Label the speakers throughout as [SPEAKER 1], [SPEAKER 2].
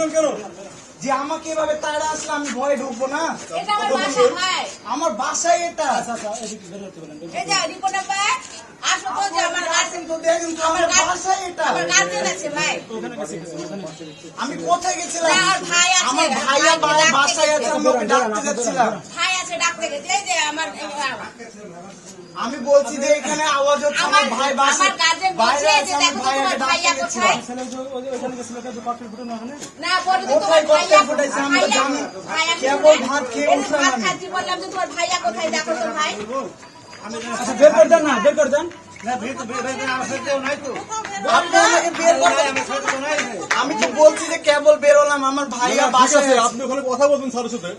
[SPEAKER 1] ঢুকলেন কেন?
[SPEAKER 2] যে আমাকে এভাবে তাড়া আসলে আমি ভয়ে ঢুকবো না?
[SPEAKER 3] আমার বাসা ভাই
[SPEAKER 2] আমার বাসায় এটা।
[SPEAKER 1] আচ্ছা আচ্ছা এদিকে বের হতে বলেন
[SPEAKER 3] এই যে রিপোর্টার ভাই আসো তো যে আমার গার্জেন
[SPEAKER 2] তো দেখেন তো আমার বাসায় এটা।
[SPEAKER 3] আমার গার্জেন আছে ভাই।
[SPEAKER 1] ওখানে গেছে গেছে, ওখানে গেছে।
[SPEAKER 2] আমি কোথায় গেছিলাম? আমার ভাইয়া বা- বাসায় আছে আমি ওকে ডাকতে যাচ্ছিলাম।
[SPEAKER 3] ভাই আছে ডাকতে গেছে। এই যে আমার
[SPEAKER 2] আমি বলছি যে এখানে আওয়াজ হচ্ছে আমার ভাই বাসায়
[SPEAKER 3] বলছে যে দেখো তো তোমার ভাইয়া কোথায়? না বলো তো তোমার ভাইয়া ভাইয়া-?
[SPEAKER 2] ভাত খেয়ে
[SPEAKER 3] ভাত খাচ্ছি বললাম যে তোমার ভাইয়া কোথায়? দেখো তো ভাই।
[SPEAKER 1] আচ্ছা বের করে দেন না বের করে দেন।
[SPEAKER 2] আপনি আমাকে বের করতে আমি তো বলছি যে কেবল বেরোলাম আমার ভাইয়া বাসায়
[SPEAKER 4] আপনি ওখানে কথা বলবেন স্যারের সাথে।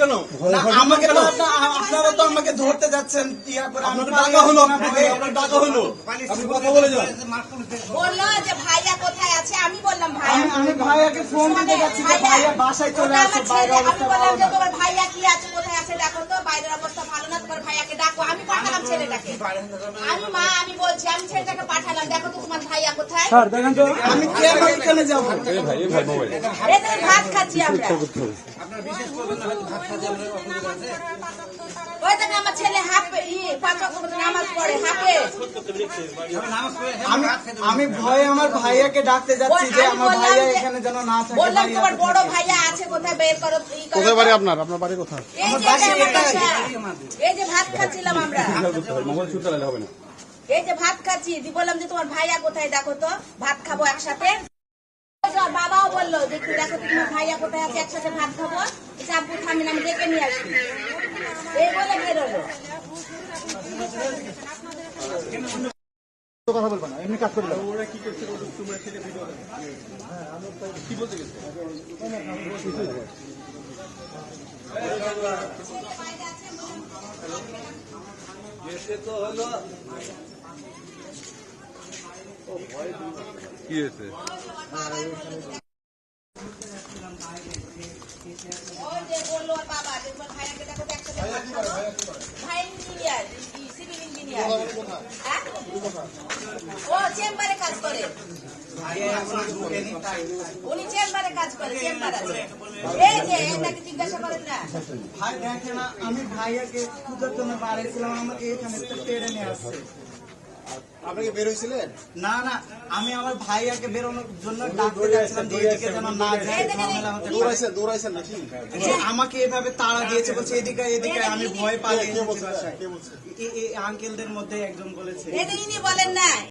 [SPEAKER 4] কেন?
[SPEAKER 2] আমাকে তো আপনারা তো আমাকে ধরতে যাচ্ছেন ইয়া করে
[SPEAKER 4] আপনাকে হলো। আপনার ডাকা হলো। আপনি কথা বলে যান।
[SPEAKER 3] বলল যে ভাইয়া কোথায় আছে? আমি বললাম ভাইয়া
[SPEAKER 2] আমি ভাইয়াকে ফোন দিতে যাচ্ছি ভাইয়া বাসায় চলে আসছে বাইরে অবস্থা ভালো না।
[SPEAKER 3] তোমার ভাইয়া কি আছে মা আমি বলছি আমি ছেলেটাকে পাঠালাম দেখো তো তোমার ভাইয়া কোথায়
[SPEAKER 1] স্যার দেখেন তো
[SPEAKER 2] আমি কেন ওইখানে যাব
[SPEAKER 3] এই তো ভাত খাচ্ছি আমরা
[SPEAKER 2] আমি আমি ভয়ে আমার ভাইয়াকে ডাকতে যাচ্ছি যে আমার ভাইয়া এখানে যেন না থাকে
[SPEAKER 3] বললাম তোমার বড় ভাইয়া আছে কোথায় বের করো
[SPEAKER 4] কোথায় বাড়ি আপনার? আপনার বাড়ি কোথায়?
[SPEAKER 3] এই যে
[SPEAKER 2] বাসা
[SPEAKER 3] এটা আমার
[SPEAKER 2] এটাই।
[SPEAKER 3] বাসা। এই যে ভাত খাচ্ছিলাম আমরা। এই যে ভাত খাচ্ছি দি বললাম যে তোমার ভাইয়া কোথায় দেখো তো। ভাত খাব একসাথে। বাবাও বলল যে একটু দেখো তোমার ভাইয়া কোথায় আছে একসাথে ভাত খাব। যে থামিন আমি ডেকে নিয়ে আসি। এই বলে বেরোলো।
[SPEAKER 1] কথা বলবেন না এমনি কাজ করে যাও
[SPEAKER 4] কি হয়েছে
[SPEAKER 3] ওই যে বলল ওর বাবা, যে তোমার ভাইয়াকে দেখো তো একসাথে ভাত খাব ভাই ইঞ্জিনিয়ার ও চেম্বারে কাজ করে। উনি চেম্বারে কাজ করে, চেম্বার আছে। এই যে এটাকে জিজ্ঞাসা করেন না।
[SPEAKER 2] ভাই, দেখেন আমি ভাইয়াকে খুঁজার জন্য বাড়িয়েছিলাম আমাকে এখানে টেনে নিয়ে আসছে।
[SPEAKER 4] আপনি কি বের হইছিলেন
[SPEAKER 2] না না আমি আমার ভাইয়াকে বেরোনোর জন্য ডাকতে যাচ্ছিলাম যে এদিকে যেন না যায় ঝামেলা হতে
[SPEAKER 4] নাকি?
[SPEAKER 2] আমাকে এভাবে তাড়া দিয়েছে বলছে এদিকে এদিকে আমি ভয় পালিয়ে
[SPEAKER 4] কে বলছে
[SPEAKER 2] আঙ্কেলদের মধ্যে একজন বলেছে।
[SPEAKER 3] এটা ইনি বলেন না